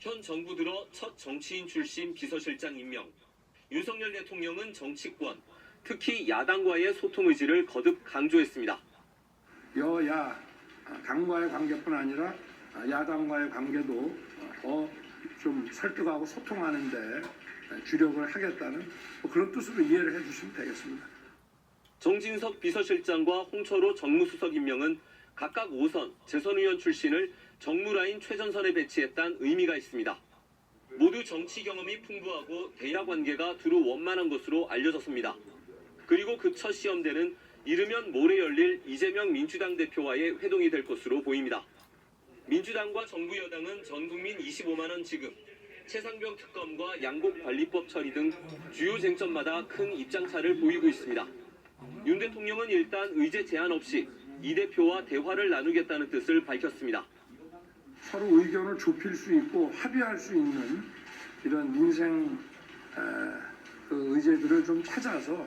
현 정부 들어 첫 정치인 출신 비서실장 임명. 윤석열 대통령은 정치권, 특히 야당과의 소통 의지를 거듭 강조했습니다. 여야 당과의 관계뿐 아니라 야당과의 관계도 더 좀 설득하고 소통하는데 주력을 하겠다는 뭐 그런 뜻으로 이해를 해주시면 되겠습니다. 정진석 비서실장과 홍철호 정무수석 임명은 각각 5선, 재선의원 출신을 정무라인 최전선에 배치했다는 의미가 있습니다. 모두 정치 경험이 풍부하고 대야 관계가 두루 원만한 것으로 알려졌습니다. 그리고 그 첫 시험대는 이르면 모레 열릴 이재명 민주당 대표와의 회동이 될 것으로 보입니다. 민주당과 정부 여당은 전 국민 25만 원 지급, 최상병 특검과 양곡 관리법 처리 등 주요 쟁점마다 큰 입장차를 보이고 있습니다. 윤 대통령은 일단 의제 제한 없이 이 대표와 대화를 나누겠다는 뜻을 밝혔습니다. 서로 의견을 좁힐 수 있고 합의할 수 있는 이런 민생 에, 그 의제들을 좀 찾아서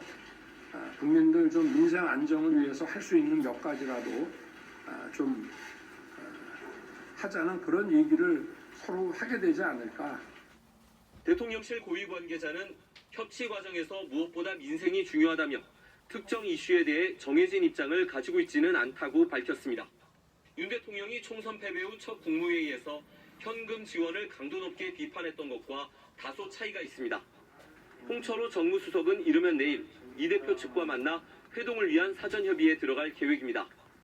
아, 국민들 좀 민생 안정을 위해서 할 수 있는 몇 가지라도 아, 좀 어, 하자는 그런 얘기를 서로 하게 되지 않을까 대통령실 고위 관계자는 협치 과정에서 무엇보다 민생이 중요하다며 특정 이슈에 대해 정해진 입장을 가지고 있지는 않다고 밝혔습니다. 윤 대통령이 총선 패배 후 첫 국무회의에서 현금 지원을 강도 높게 비판했던 것과 다소 차이가 있습니다. 홍철호 정무수석은 이르면 내일 이 대표 측과 만나 회동을 위한 사전 협의에 들어갈 계획입니다.